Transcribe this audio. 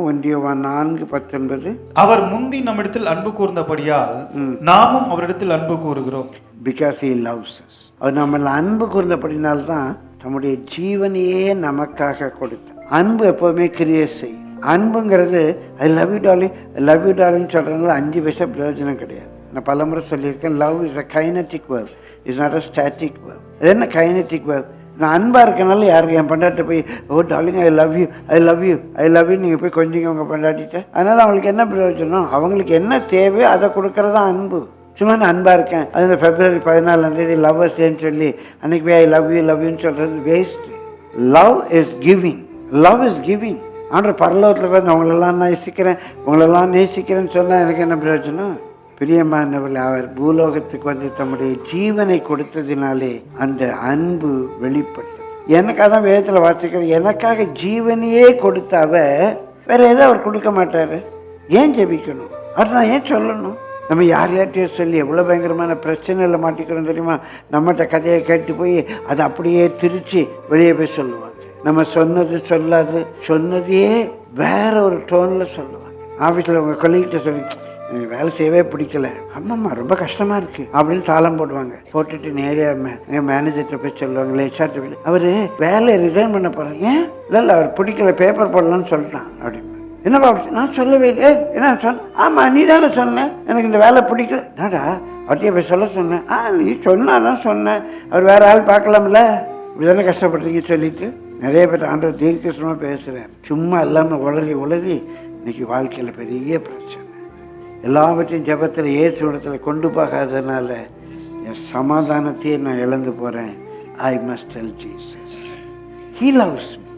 ஒன்றியவான் நான்கு பத்தொன்பது. அவர் முந்தி நம்மிடத்தில் அன்பு கூர்ந்தபடியால் நாமும் அவரிடத்தில் அன்பு கூறுகிறோம். Because he loves us. அவர் நம்மள அன்பு கூர்ந்தபடினால்தான் தம்முடைய ஜீவனையே நமக்காக கொடுத்தார். அன்பு எப்போவுமே கிரியேட் செய்யும். அன்புங்கிறது I love you darling love you darling சொல்கிறதுனால அஞ்சு பைசா பிரயோஜனம் கிடையாது. நான் பலமுறை சொல்லியிருக்கேன் love is a kinetic verb is not a static அது என்ன கைனட்டிக் வேர்ப் நான் அன்பாக இருக்கனால யாருக்கு என் பண்டாட்டை போய் ஓ darling I love you I love you I love you நீங்கள் போய் கொஞ்சம் உங்கள் பண்டாட்டிட்ட. அதனால் அவங்களுக்கு என்ன பிரயோஜனம்? அவங்களுக்கு என்ன தேவையோ அதை கொடுக்கறதா அன்பு. சும்மா நான் அன்பாக இருக்கேன். அது இந்த பதினாலாந்தேதி பதினாலாம் லவ்வர்ஸ் டேன்னு சொல்லி அன்றைக்கி போய் ஐ லவ் யூ லவ் யூன்னு சொல்கிறது waste love is giving love is giving and பரலோகத்தில் வந்து அவங்களெல்லாம் நேசிக்கிறேன் உங்களெல்லாம் நேசிக்கிறேன்னு சொன்னால் எனக்கு என்ன பிரயோஜனம்? பிரியமானவர்கள் அவர் பூலோகத்துக்கு வந்து தம்முடைய ஜீவனை கொடுத்ததினாலே அந்த அன்பு வெளிப்பட்டது. எனக்காக தான் வேதத்தில் வாசிக்கிறேன் எனக்காக ஜீவனையே கொடுத்தாவ வேற எதை அவர் கொடுக்க மாட்டாரு? ஏன் ஜெபிக்கணும்? அவர் நான் ஏன் சொல்லணும்? நம்ம யார் யார்கிட்டயும் சொல்லி எவ்வளோ பயங்கரமான பிரச்சனையில் மாட்டிக்கிறோம் தெரியுமா? நம்மகிட்ட கதையை கேட்டு போய் அதை அப்படியே திரிச்சு வெளியே போய் சொல்லுவாங்க. நம்ம சொன்னது சொல்லாது சொன்னதையே வேற ஒரு டோனில் சொல்லுவாங்க. ஆஃபீஸில் உங்கள் கொல்லிக்கிட்ட சொல்லி வேலை செய்யவே பிடிக்கல. ஆமாம்மா ரொம்ப கஷ்டமாக இருக்குது அப்படின்னு தாளம் போடுவாங்க. போட்டுட்டு நேராக எங்கள் மேனேஜர்கிட்ட போய் சொல்லுவாங்க இல்லை ஹெச்ஆர்ட்ட போய் அவர் வேலையை ரிசைன் பண்ண போகிறாங்க ஏன்? இல்லை இல்லை அவர் பிடிக்கல பேப்பர் போடலான்னு சொல்லிட்டான் அப்படின்னு. என்னப்பா நான் சொல்லவே இல்லை. என்ன சொன்ன ஆமாம் நீ தானே சொன்னேன் எனக்கு இந்த வேலை பிடிக்கல. என்னடா அவர்கிட்ட போய் சொல்ல சொன்னேன் ஆ நீ சொன்னாதான் சொன்னேன் அவர் வேறு ஆள் பார்க்கலாம்ல. இப்படி தானே கஷ்டப்படுறீங்க சொல்லிட்டு. நிறைய பேர் ஆண்டவர் தீர்க்கசமாக பேசுகிறேன் சும்மா இல்லாமல் உளறி உளறி இன்னைக்கு வாழ்க்கையில் பெரிய பிரச்சனை. எல்லாவற்றையும் ஜெபத்தில் இயேசு இடத்துல கொண்டு போகாததுனால என் சமாதானத்தையே நான் இழந்து போகிறேன் I must tell Jesus he loves me